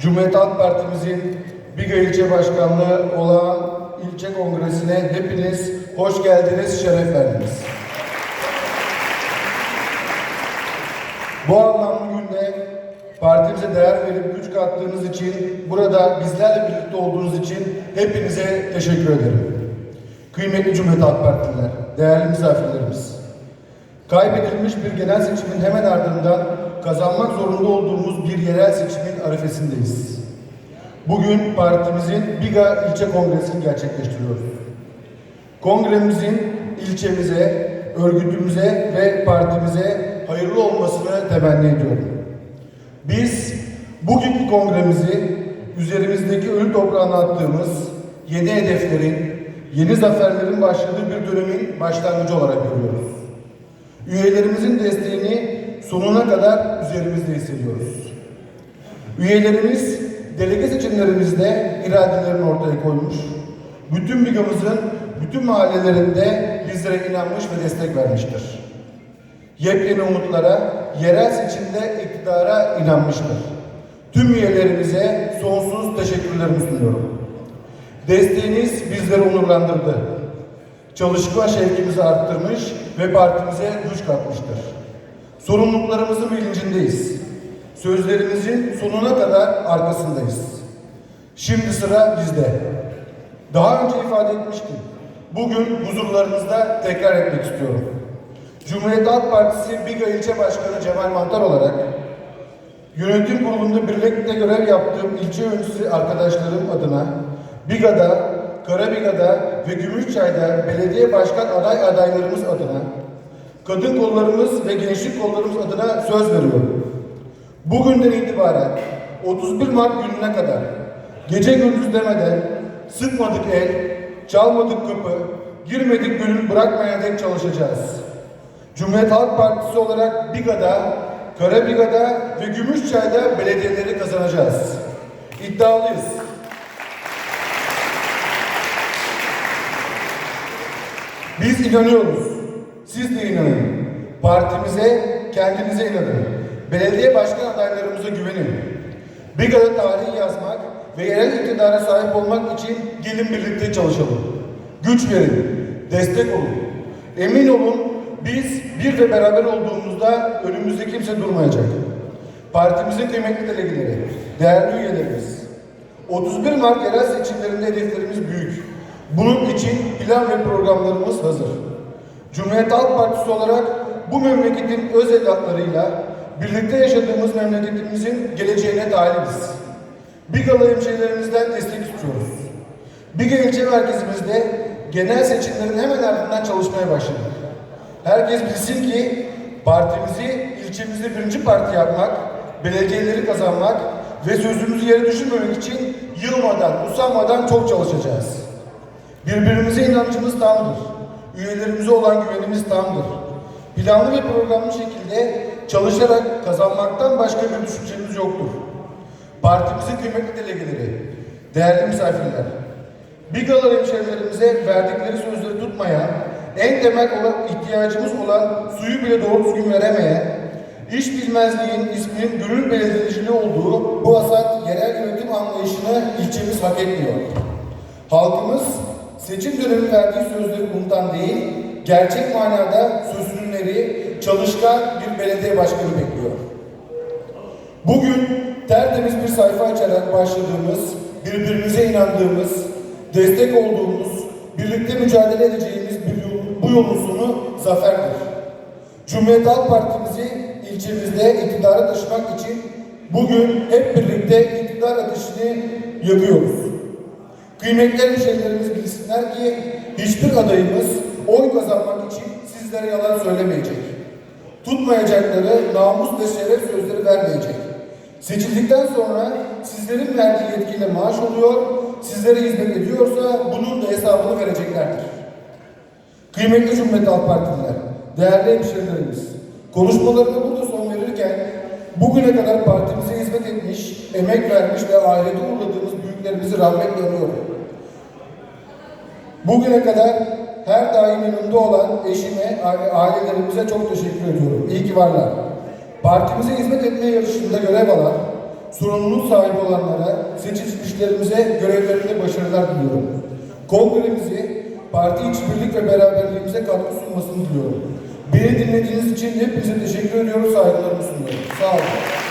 Cumhuriyet Halk Partimizin Biga ilçe başkanlığı olan ilçe kongresine hepiniz hoş geldiniz, şeref verdiniz. Bu anlamlı günde partimize değer verip güç kattığınız için, burada bizlerle birlikte olduğunuz için hepinize teşekkür ederim. Kıymetli Cumhuriyet Halk Partililer, değerli misafirlerimiz. Kaybedilmiş bir genel seçimin hemen ardından kazanmak zorunda olduğumuz bir yerel seçimin arifesindeyiz. Bugün partimizin Biga ilçe kongresini gerçekleştiriyoruz. Kongremizin ilçemize, örgütümüze ve partimize hayırlı olmasını temenni ediyorum. Biz bugünkü kongremizi üzerimizdeki ölü toprağına attığımız yeni hedeflerin, yeni zaferlerin başladığı bir dönemin başlangıcı olarak görüyoruz. Üyelerimizin desteğini sonuna kadar üzerimizde hissediyoruz. Üyelerimiz delege seçimlerimizde iradelerini ortaya koymuş, bütün bigamızın bütün mahallelerinde bizlere inanmış ve destek vermiştir. Yepyeni umutlara, yerel seçimde iktidara inanmıştır. Tüm üyelerimize sonsuz teşekkürlerimi sunuyorum. Desteğiniz bizleri onurlandırdı. Çalışma şevkimizi arttırmış ve partimize güç katmıştır. Sorumluluklarımızın bilincindeyiz. Sözlerimizin sonuna kadar arkasındayız. Şimdi sıra bizde. Daha önce ifade etmiştim. Bugün huzurlarınızda tekrar etmek istiyorum. Cumhuriyet Halk Partisi Biga İlçe Başkanı Cemal Mantar olarak yönetim kurulunda birlikte görev yaptığım ilçe yöneticisi arkadaşlarım adına Biga'da, Karabiga'da ve Gümüşçay'da belediye başkan aday adaylarımız adına kadın kollarımız ve gençlik kollarımız adına söz veriyorum. Bugünden itibaren 31 Mart gününe kadar gece gündüz demeden sıkmadık el, çalmadık kapı, girmedik gönül bırakmaya dek çalışacağız. Cumhuriyet Halk Partisi olarak Biga'da, Karabiga'da ve Gümüşçay'da belediyeleri kazanacağız. İddialıyız. Biz inanıyoruz. Siz de inanın. Partimize, kendinize inanın. Belediye başkan adaylarımıza güvenin. Biga'da tarihi yazmak ve yerel iktidara sahip olmak için gelin birlikte çalışalım. Güç verin, destek olun. Emin olun biz bir ve beraber olduğumuzda önümüzde kimse durmayacak. Partimizin kıymetli delegeleri, değerli üyelerimiz, 31 Mart yerel seçimlerinde hedeflerimiz büyük. Bunun için plan ve programlarımız hazır. Cumhuriyet Halk Partisi olarak bu memleketin öz evlatlarıyla birlikte yaşadığımız memleketimizin geleceğine talibiz. Bigalı hemşehrilerimizden destek istiyoruz. Biga ilçe merkezimizde genel seçimlerin hemen ardından çalışmaya başladık. Herkes bilsin ki partimizi ilçemizde birinci parti yapmak, belediyeleri kazanmak ve sözümüzü yere düşürmemek için yılmadan, usanmadan çok çalışacağız. Birbirimize inancımız tamdır. Üyelerimize olan güvenimiz tamdır. Planlı ve programlı şekilde çalışarak kazanmaktan başka bir düşüncemiz yoktur. Partimizin kıymetli delegeleri, değerli misafirler, Bigalar hemşehrilerimize verdikleri sözleri tutmayan, en temel olan ihtiyacımız olan suyu bile doğru düzgün veremeyen, iş bilmezliğin isminin gönül belediyeciliği olduğu bu asat yerel yönetim anlayışını ilçemiz hak etmiyor. Halkımız seçim dönemi verdiği sözleri unutan değil, gerçek manada sözünleri çalışkan bir belediye başkanı bekliyor. Bugün tertemiz bir sayfa açarak başladığımız, birbirimize inandığımız, destek olduğumuz, birlikte mücadele edeceğimiz bir yol, bu yolun sonu zaferdir. Cumhuriyet Halk Partimizi ilçemizde iktidara taşımak için bugün hep birlikte iktidar ateşini yakıyoruz. Kıymetli hemşehrilerimiz bilsinler ki hiçbir adayımız oy kazanmak için sizlere yalan söylemeyecek. Tutmayacakları namus ve şeref sözleri vermeyecek. Seçildikten sonra sizlerin verdiği yetkiyle maaş oluyor, sizlere hizmet ediyorsa bunun da hesabını vereceklerdir. Kıymetli Cumhuriyet Halk Partililer, değerli hemşehrilerimiz, konuşmalarına burada son verirken bugüne kadar partimize hizmet etmiş, emek vermiş ve ahirete uğradığımız büyüklerimizi rahmetle anıyorum. Bugüne kadar her daim yanımda olan eşime, aile- ailelerimize çok teşekkür ediyorum. İyi ki varlar. Partimize hizmet etme yarışında görev alan, sorumluluk sahibi olanlara, seçilmişlerimize görevlerinde başarılar diliyorum. Kongremizi parti içbirlik ve beraberliğimize katkı sunmasını diliyorum. Beni dinlediğiniz için hepinize teşekkür ediyorum, saygılarımı sunuyorum. Sağ olun.